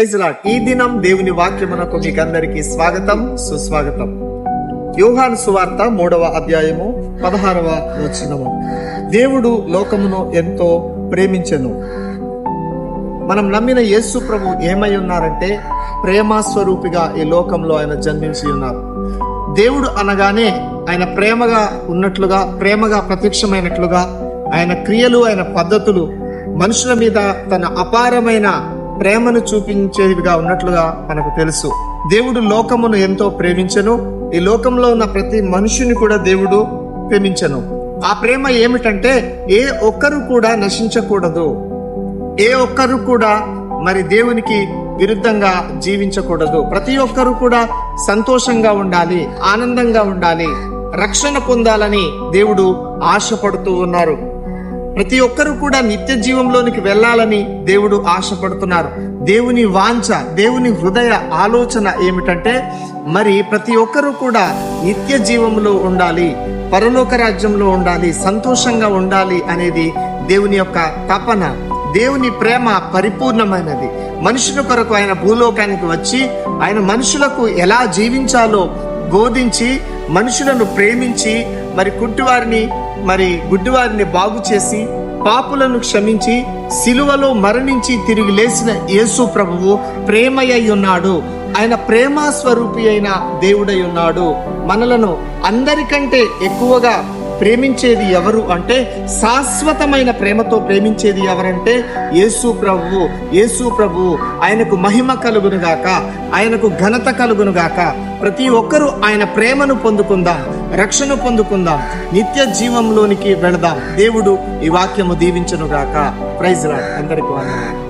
ఈ దినం దేవుని వాక్యమునకు మీకందరికీ స్వాగతం సుస్వాగతం. యోహాను సువార్త మూడవ అధ్యాయము పదహారవ వచనము. దేవుడు లోకమును ఎంతో ప్రేమించెను. మనం నమ్మిన యేసు ప్రభు ఏమై ఉన్నారంటే ప్రేమ స్వరూపిగా ఈ లోకంలో ఆయన జన్మించి ఉన్నారు. దేవుడు అనగానే ఆయన ప్రేమగా ఉన్నట్లుగా ప్రేమగా ప్రత్యక్షమైనట్లుగా ఆయన క్రియలు ఆయన పద్ధతులు మనుషుల మీద తన అపారమైన ప్రేమను చూపించేవిగా ఉన్నట్లుగా మనకు తెలుసు. దేవుడు లోకమును ఎంతో ప్రేమించను. ఈ లోకంలో ఉన్న ప్రతి మనుషుని కూడా దేవుడు ప్రేమించను. ఆ ప్రేమ ఏమిటంటే ఏ ఒక్కరు కూడా నశించకూడదు. ఏ ఒక్కరు కూడా మరి దేవునికి విరుద్ధంగా జీవించకూడదు. ప్రతి ఒక్కరు కూడా సంతోషంగా ఉండాలి ఆనందంగా ఉండాలి రక్షణ పొందాలని దేవుడు ఆశపడుతూ ఉన్నారు. ప్రతి ఒక్కరు కూడా నిత్య జీవంలోనికి వెళ్ళాలని దేవుడు ఆశపడుతున్నారు. దేవుని వాంఛ దేవుని హృదయ ఆలోచన ఏమిటంటే మరి ప్రతి ఒక్కరూ కూడా నిత్య జీవంలో ఉండాలి పరలోక రాజ్యంలో ఉండాలి సంతోషంగా ఉండాలి అనేది దేవుని యొక్క తపన. దేవుని ప్రేమ పరిపూర్ణమైనది. మనుషుల కొరకు ఆయన భూలోకానికి వచ్చి ఆయన మనుషులకు ఎలా జీవించాలో బోధించి మనుషులను ప్రేమించి మరి కుంటివారిని మరి గుడ్డివారిని బాగు చేసి పాపులను క్షమించి సిలువలో మరణించి తిరిగి లేచిన యేసు ప్రభువు ప్రేమయ్య ఉన్నాడు ఆయన ప్రేమ స్వరూపి అయిన దేవుడై ఉన్నాడు మనలను అందరికంటే ఎక్కువగా ప్రేమించేది ఎవరు అంటే శాశ్వతమైన ప్రేమతో ప్రేమించేది ఎవరంటే యేసు ప్రభువు యేసు ప్రభువు ఆయనకు మహిమ కలుగునుగాక ఆయనకు ఘనత కలుగునుగాక ప్రతి ఒక్కరూ ఆయన ప్రేమను పొందుకుందాం రక్షణ పొందుకుందాం నిత్య జీవంలోనికి వెళదాం. దేవుడు ఈ వాక్యము దీవించనుగాక ప్రైజ్ రాడ్ అందరికీ వందనాలు.